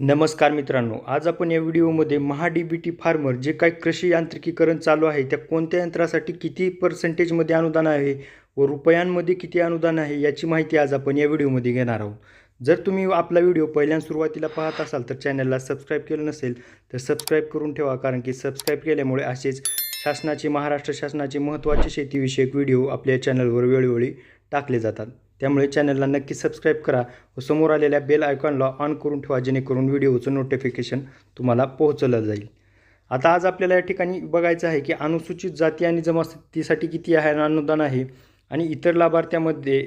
नमस्कार मित्रांनो आज आपण या व्हिडिओमध्ये Maha D B T farmer जे काही कृषी यांत्रिकीकरण चालू आहे त्या कोणत्या यंत्रासाठी किती पर्सेंटेजमध्ये अनुदान आहे व रुपयांमध्ये किती अनुदान आहे याची माहिती आज आपण या व्हिडिओमध्ये घेणार आहोत. जर तुम्ही आपला व्हिडिओ पहिल्यांदा सुरुवातीला पाहत असाल तर चॅनलला सबस्क्राईब केलं नसेल तर सबस्क्राईब करून ठेवा कारण की सबस्क्राईब केल्यामुळे असेच शासनाचे महाराष्ट्र शासनाचे महत्त्वाचे शेतीविषयक व्हिडिओ आपल्या चॅनलवर वेळोवेळी टाकले जातात. त्यामुळे चॅनलला नक्की सबस्क्राईब करा व समोर आलेल्या बेल आयकॉनला ऑन करून ठेवा जेणेकरून व्हिडिओचं नोटिफिकेशन तुम्हाला पोहोचलं जाईल. आता आज आपल्याला या ठिकाणी बघायचं आहे की अनुसूचित जाती आणि जमातीसाठी किती आहे अनुदान आहे आणि इतर लाभार्थ्यामध्ये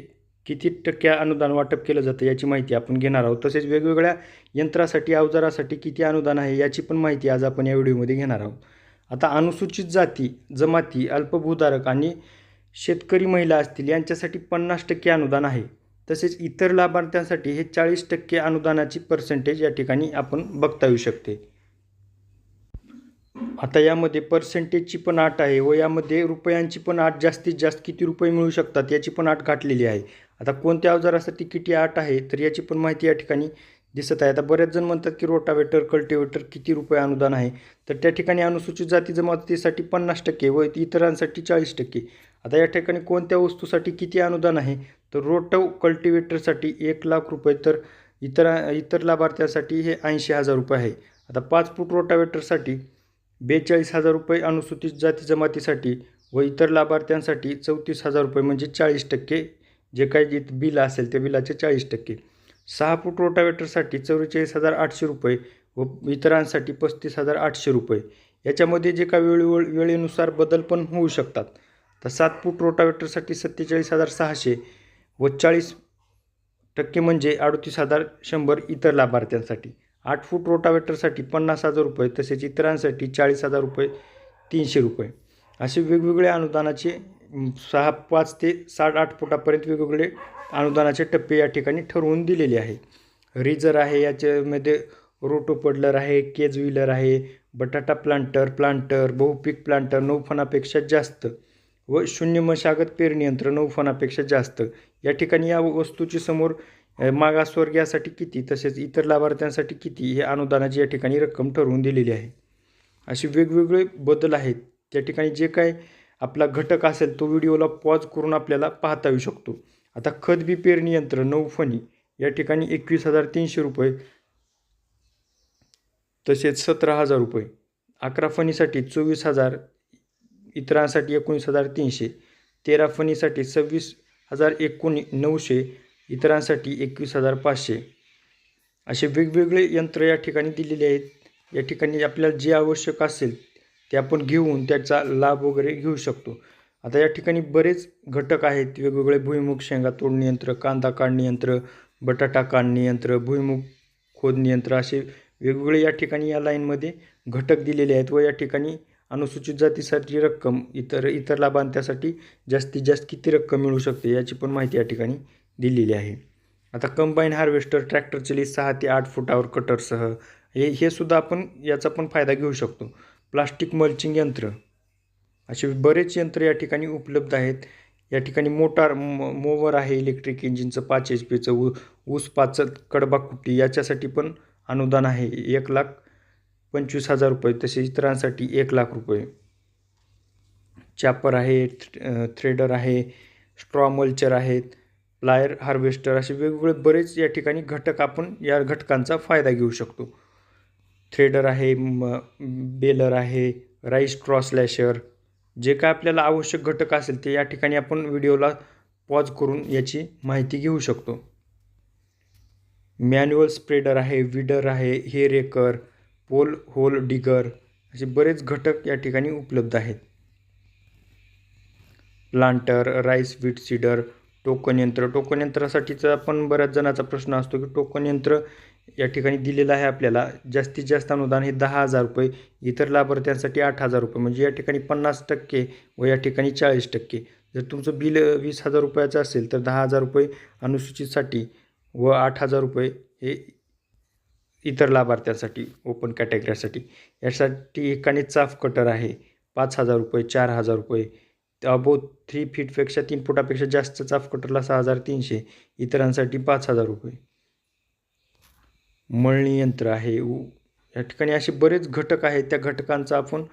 किती टक्के अनुदान वाटप केलं जातं याची माहिती आपण घेणार आहोत. तसेच वेगवेगळ्या यंत्रासाठी अवजारासाठी किती अनुदान आहे याची पण माहिती आज आपण या व्हिडिओमध्ये घेणार आहोत. आता अनुसूचित जाती जमाती अल्पभूधारक आणि शेतकरी महिला असतील यांच्यासाठी पन्नास टक्के अनुदान आहे. तसेच इतर लाभार्थ्यांसाठी हे चाळीस टक्के अनुदानाची पर्सेंटेज या ठिकाणी आपण बघता येऊ शकते. आता यामध्ये पर्सेंटेजची पण आठ आहे व यामध्ये रुपयांची पण आठ जास्तीत जास्त किती रुपये मिळू शकतात याची पण आठ घातलेली आहे. आता कोणत्या अवजारासाठी किती आठ आहे तर याची पण माहिती या ठिकाणी दिसत आहे. आता बरेच जण म्हणतात की रोटावेटर कल्टिवेटर किती रुपये अनुदान आहे. तर त्या ठिकाणी अनुसूचित जाती जमातीसाठी पन्नास टक्के व इतरांसाठी चाळीस टक्के. आता या ठिकाणी कोणत्या वस्तूसाठी किती अनुदान आहे? तर रोटव कल्टिवेटरसाठी एक लाख रुपये तर इतर इतर लाभार्थ्यासाठी हे ऐंशी हजार रुपये आहे. आता पाच फूट रोटावेटरसाठी बेचाळीस हजार रुपये अनुसूचित जाती जमातीसाठी व इतर लाभार्थ्यांसाठी चौतीस हजार रुपये म्हणजे चाळीस टक्के. जे काही बिल असेल त्या बिलाचे चाळीस टक्के. सहा फूट रोटावेटरसाठी चव्वेचाळीस हजार आठशे रुपये व इतरांसाठी पस्तीस हजार आठशे रुपये. याच्यामध्ये जे काही वेळ वेळेनुसार बदल पण होऊ शकतात. तर सात फूट रोटावेटरसाठी सत्तेचाळीस हजार सहाशे व चाळीस टक्के म्हणजे अडतीस हजार शंभर इतर लाभार्थ्यांसाठी. आठ फूट रोटावेटरसाठी पन्नास हजार रुपये तसेच इतरांसाठी चाळीस हजार रुपये तीनशे रुपये. असे वेगवेगळ्या अनुदानाचे सहा पाच ते साठ आठ फुटापर्यंत वेगवेगळे अनुदानाचे टप्पे या ठिकाणी ठरवून दिलेले आहे. रिजर आहे याच्यामध्ये रोटो पडलर आहे केज व्हीलर आहे बटाटा प्लांटर प्लांटर बहुपीक प्लांटर नऊ फणापेक्षा जास्त. व शून्य मशागत पेरणी यंत्र नऊ फणापेक्षा जास्त. या ठिकाणी या वस्तूची समोर मागासवर्गीयासाठी किती तसेच इतर लाभार्थ्यांसाठी किती हे अनुदानाची या ठिकाणी रक्कम ठरवून दिलेली आहे. असे वेगवेगळे बदल आहेत. त्या ठिकाणी जे काय आपला घटक असेल तो व्हिडिओला पॉज करून आपल्याला पाहता येऊ शकतो. आता खत बी पेरणी यंत्र नऊ फणी या ठिकाणी एकवीस हजार तीनशे रुपये तसेच सतरा हजार रुपये. अकरा फणीसाठी चोवीस हजार इतरांसाठी एकोणीस हजार तीनशे तेरा फणीसाठी सव्वीस हजार एकोणी नऊशे इतरांसाठी एकवीस हजार पाचशे. असे वेगवेगळे यंत्र या ठिकाणी दिलेले आहेत. या ठिकाणी आपल्याला जे आवश्यक असेल ते आपण घेऊन त्याचा लाभ वगैरे घेऊ शकतो. आता या ठिकाणी बरेच घटक आहेत. वेगवेगळे भुईमुग शेंगा तोडणी यंत्र कांदा काढणी यंत्र बटाटा काढणी यंत्र भुईमुग खोदणी यंत्र असे वेगवेगळे या ठिकाणी या लाईनमध्ये घटक दिलेले आहेत व या ठिकाणी अनुसूचित जातीसाठी रक्कम इतर इतर लाभांत्यासाठी जास्तीत जास्त किती रक्कम मिळू शकते याची पण माहिती या ठिकाणी दिलेली आहे. आता कंबाईन हार्वेस्टर ट्रॅक्टरचे चलित सहा ते आठ फुटावर कटरसह हे हे सुद्धा आपण याचा पण फायदा घेऊ शकतो. प्लास्टिक मल्चिंग यंत्र. असे बरेच यंत्र या ठिकाणी उपलब्ध आहेत. या ठिकाणी मोटार मोवर आहे इलेक्ट्रिक इंजिनचं पाच एच पीचं ऊ ऊस पाचत कडबा कुट्टी याच्यासाठी पण अनुदान आहे. एक लाख पंचवीस हजार रुपये तसेच इतरांसाठी एक लाख रुपये. चॅपर आहे थ्रेडर आहे स्ट्रॉ मल्चर आहेत प्लायर हार्वेस्टर असे वेगवेगळे बरेच या ठिकाणी घटक आपण या घटकांचा फायदा घेऊ शकतो. थ्रेडर आहे म बेलर आहे राईस स्ट्रॉ स्लॅशर जे काय आपल्याला आवश्यक घटक असेल ते या ठिकाणी आपण व्हिडिओला पॉज करून याची माहिती घेऊ शकतो. मॅन्युअल स्प्रेडर आहे विडर आहे hay raker raker pole hole digger असे बरेच घटक या ठिकाणी उपलब्ध आहेत. Planter rice wheat seeder token यंत्र. टोकन यंत्रासाठीचा पण बऱ्याच जणांचा प्रश्न असतो की टोकन यंत्र या ठिकाणी दिलेलं आहे आपल्याला. जास्तीत जास्त अनुदान हे दहा हजार रुपये इतर लाभार्थ्यांसाठी आठ हजार रुपये. म्हणजे या ठिकाणी पन्नास टक्के व या ठिकाणी चाळीस टक्के. जर तुमचं बिल वीस हजार रुपयाचं असेल तर दहा हजार रुपये अनुसूचितसाठी व आठ हजार रुपये हे इतर लाभार्थ्यांसाठी ओपन कॅटेगरीसाठी यासाठी एकाने चाफ कटर आहे पाच हजार रुपये चार हजार रुपये. अबो थ्री फीटपेक्षा तीन फुटापेक्षा जास्त चाफ कटरला सहा हजार तीनशे इतरांसाठी पाच हजार रुपये. मळणी यंत्र आहे. उ- या ठिकाणी असे बरेच घटक आहेत. त्या घटकांचा आपण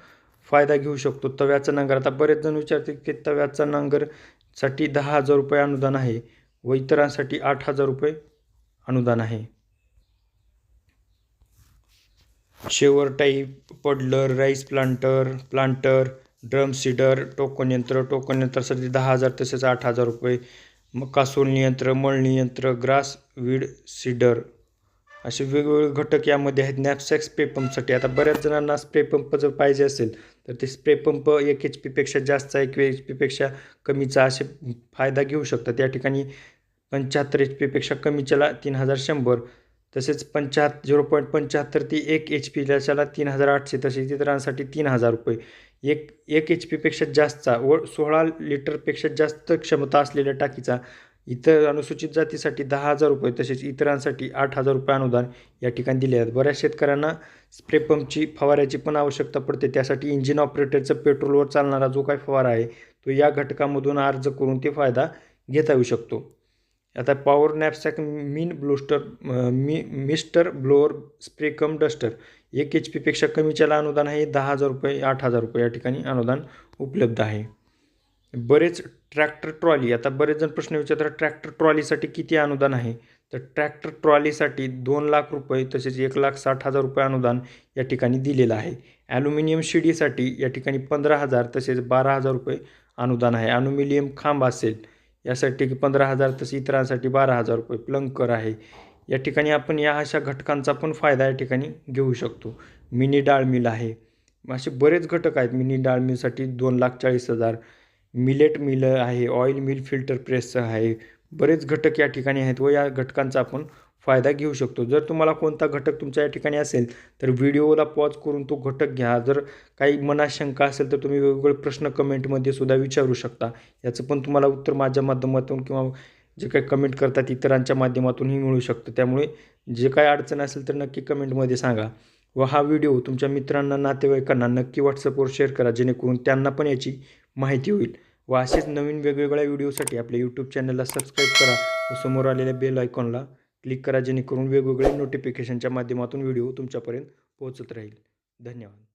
फायदा घेऊ शकतो. तव्याचा नांगर आता बरेच जण विचारते की तव्याचा नांगरसाठी दहा हजार रुपये अनुदान आहे व इतरांसाठी आठ हजार रुपये अनुदान आहे. Shaver type puddler rice planter planter drum seeder token यंत्र टोकन यंत्रासाठी दहा हजार तसेच आठ हजार रुपये. मका सोलणी यंत्र मळणी यंत्र ग्रास वीड सीडर असे वेगवेगळे घटक यामध्ये आहेत. नॅपसॅक स्प्रे पंपसाठी आता बऱ्याच जणांना स्प्रे पंप जर पाहिजे असेल तर ते स्प्रे पंप एक एच पीपेक्षा जास्तचा एक एच पीपेक्षा कमीचा असे फायदा घेऊ शकतात. या ठिकाणी पंच्याहत्तर एच पीपेक्षा कमीच्याला तीन हजार शंभर. तसेच पंचाहत् झिरो पॉईंट पंच्याहत्तर ती एक एच पी पीच्याला तीन हजार आठशे. तसेच इतरांसाठी तीन हजार रुपये. एक एक एच पीपेक्षा जास्तचा व सोळा लिटरपेक्षा जास्त क्षमता असलेल्या टाकीचा इतर अनुसूचित जातीसाठी दहा हजार रुपये तसेच इतरांसाठी आठ हजार रुपये अनुदान या ठिकाणी दिले आहेत. बऱ्याच शेतकऱ्यांना स्प्रे पंपची फवाऱ्याची पण आवश्यकता पडते. त्यासाठी इंजिन ऑपरेटरचा पेट्रोलवर चालणारा जो काही फवारा आहे तो या घटकामधून अर्ज करून ते फायदा घेता येऊ शकतो. आता पॉवर नॅपसॅक मीन ब्लोस्टर मी mister blower spray cum duster एक एच पीपेक्षा कमीच्याला अनुदान आहे दहा हजार रुपये आठ हजार रुपये या ठिकाणी अनुदान उपलब्ध आहे. बरेच ट्रॅक्टर ट्रॉली आता बरेच जण प्रश्न विचारतात ट्रॅक्टर ट्रॉलीसाठी किती अनुदान आहे? तर ट्रॅक्टर ट्रॉलीसाठी दोन लाख रुपये तसेच एक लाख साठ हजार रुपये अनुदान या ठिकाणी दिलेलं आहे. ॲल्युमिनियम शिडीसाठी या ठिकाणी पंधरा हजार तसेच बारा हजार रुपये अनुदान आहे. ॲल्युमिनियम खांब असेल यासाठी पंधरा हजार तसे इतरांसाठी बारा हजार रुपये प्लंकर आहे. या ठिकाणी आपण या अशा घटकांचा पण फायदा या ठिकाणी घेऊ शकतो. मिनी डाळ मिल आहे. असे बरेच घटक आहेत. मिनी डाळ मिलसाठी दोन लाख चाळीस हजार. मिलेट मिल आहे. ऑइल मिल फिल्टर प्रेस आहे. बरेच घटक या ठिकाणी आहेत व या घटकांचा आपण फायदा घेऊ शकतो. जर तुम्हाला कोणता घटक तुमच्या या ठिकाणी असेल तर व्हिडिओला पॉज करून तो घटक घ्या. जर काही मनात शंका असेल तर तुम्ही वेगवेगळे प्रश्न कमेंटमध्ये सुद्धा विचारू शकता. याचं पण तुम्हाला उत्तर माझ्या माध्यमातून किंवा जे काही कमेंट करतात इतरांच्या माध्यमातूनही मिळू शकतं. त्यामुळे जे काही अडचण असेल तर नक्की कमेंटमध्ये सांगा. व हा व्हिडिओ तुमच्या मित्रांना नातेवाईकांना नक्की व्हॉट्सअपवर शेअर करा जेणेकरून त्यांना पण याची माहिती होईल. व असेच नवीन वेगवेगळ्या व्हिडिओसाठी आपल्या यूट्यूब चॅनलला सबस्क्राईब करा व समोर आलेल्या बेल आयकॉनला क्लिक करा जेणेकरून वेगवेगळे नोटिफिकेशनच्या माध्यमातून व्हिडिओ तुमच्यापर्यंत पोहोचत राहील. धन्यवाद.